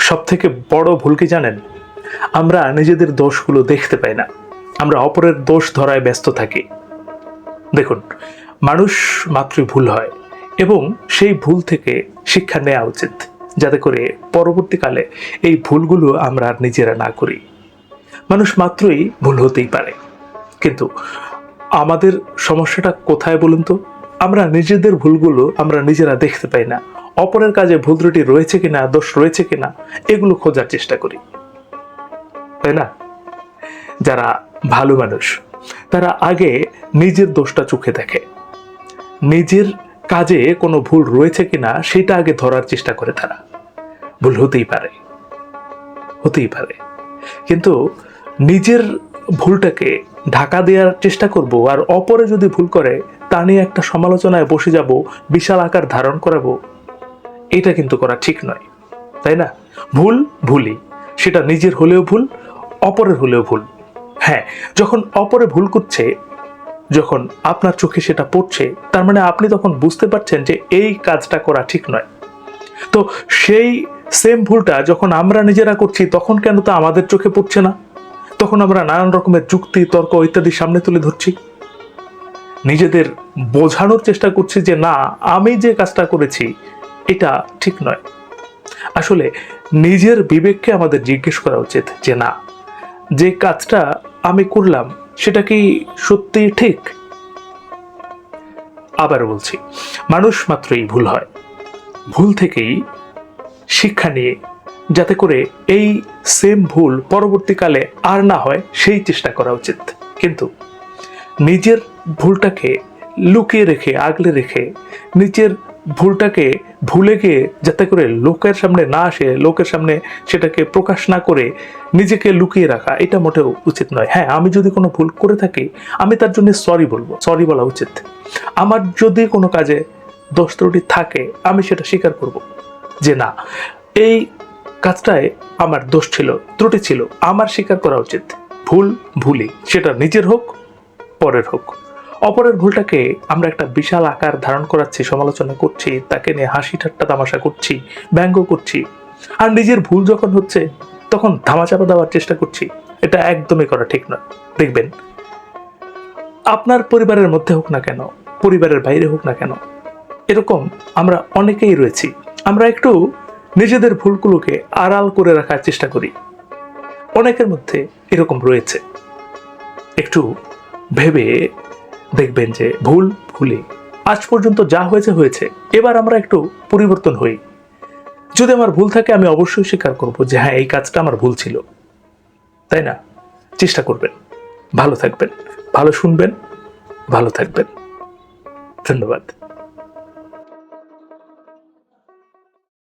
সব থেকে বড় ভুল কি জানেন? আমরা নিজেদের দোষগুলো দেখতে পাই না। আমরা অপরের দোষ ধরায় ব্যস্ত থাকি। দেখুন, মানুষ মাত্রই ভুল হয় এবং সেই ভুল থেকে শিক্ষা নেওয়া উচিত, যাতে করে পরবর্তীকালে এই ভুলগুলো আমরা নিজেরা না করি। মানুষ মাত্রই ভুল হতেই পারে। কিন্তু আমাদের সমস্যাটা কোথায় বলুন তো? আমরা নিজেদের ভুলগুলো আমরা নিজেরা দেখতে পাই না। অপরের কাজে ভুল ত্রুটি রয়েছে কিনা, দোষ রয়েছে কিনা, এগুলো খোঁজার চেষ্টা করি। তাই না? যারা ভালো মানুষ, তারা আগে নিজের দোষটা চোখে দেখে। নিজের কাজে কোনো ভুল রয়েছে কিনা, সেটা আগে ধরার চেষ্টা করে তারা। ভুল হতেই পারে। হতেই পারে। কিন্তু নিজের ভুলটাকে ঢাকা দেওয়ার চেষ্টা করব আর অপরে যদি ভুল করে, তা নিয়ে একটা সমালোচনায় বসে যাব, বিশাল আকার ধারণ করাবো এটা কিন্তু করা ঠিক নয়, তাই না? ভুল, ভুলই। সেটা নিজের হলেও ভুল, অপরের হলেও ভুল। হ্যাঁ যখন অপরে ভুল করছে, যখন আপনার চোখে সেটা পড়ছে, তার মানে আপনি তখন বুঝতে পারছেন যে এই কাজটা করা ঠিক নয়। তো সেই সেম ভুলটা যখন আমরা নিজেরা করছি, তখন কেন তা আমাদের চোখে পড়ছে না? তখন আমরা নানান রকমের যুক্তি, তর্ক ইত্যাদি সামনে তুলে ধরছি। নিজেদের বোঝানোর চেষ্টা করছি যে, না, আমি যে কাজটা করেছি এটা ঠিক নয়। আসলে নিজের বিবেককে আমাদের জিজ্ঞেস করা উচিত যে না, যে কাজটা আমি করলাম সেটা কি সত্যি ঠিক? আবার বলছি, মানুষ মাত্রই ভুল হয়। ভুল থেকেই শিক্ষা নিয়ে যাতে করে এই সেম ভুল পরবর্তীকালে আর না হয়, সেই চেষ্টা করা উচিত। কিন্তু নিজের ভুলটাকে লুকিয়ে রেখে, আগলে রেখে নিজের ভুলটাকে ভুলে গিয়ে যাতে করে লোকের সামনে না আসে, লোকের সামনে সেটাকে প্রকাশ না করে নিজেকে লুকিয়ে রাখা, এটা মোটেও উচিত নয়। হ্যাঁ আমি যদি কোনো ভুল করে থাকি, আমি তার জন্য সরি বলব সরি বলা উচিত। আমার যদি কোনো কাজে দোষ ত্রুটি থাকে, আমি সেটা স্বীকার করব যে না, এই কাজটায় আমার দোষ ছিল, ত্রুটি ছিল, আমার স্বীকার করা উচিত। ভুল ভুলই সেটা নিজের হোক, পরের হোক। অপরের ভুলটাকে আমরা একটা বিশাল আকার ধারণ করাচ্ছি, সমালোচনা করছি, তাকে নিয়ে হাসি ঠাট্টা তামাশা করছি, ব্যঙ্গ করছি। আর নিজের ভুল যখন হচ্ছে, তখন ধামাচাপা দেওয়ার চেষ্টা করছি। এটা একদমই করা ঠিক নয়। দেখবেন, আপনার পরিবারের মধ্যে হোক না কেন, পরিবারের বাইরে হোক না কেন, এরকম আমরা অনেকেই রয়েছি। আমরা একটু নিজেদের ভুলগুলোকে আড়াল করে রাখার চেষ্টা করি। অনেকের মধ্যে এরকম রয়েছে। একটু ভেবে দেখবেন যে ভুল ভুলে। আজ পর্যন্ত যা হয়েছে হয়েছে। এবার আমরা একটু পরিবর্তন হই। যদি আমার ভুল থাকে, আমি অবশ্যই স্বীকার করব যে হ্যাঁ এই কাজটা আমার ভুল ছিল। তাই না? চেষ্টা করবেন। ভালো থাকবেন। ভালো শুনবেন। ভালো থাকবেন। ধন্যবাদ।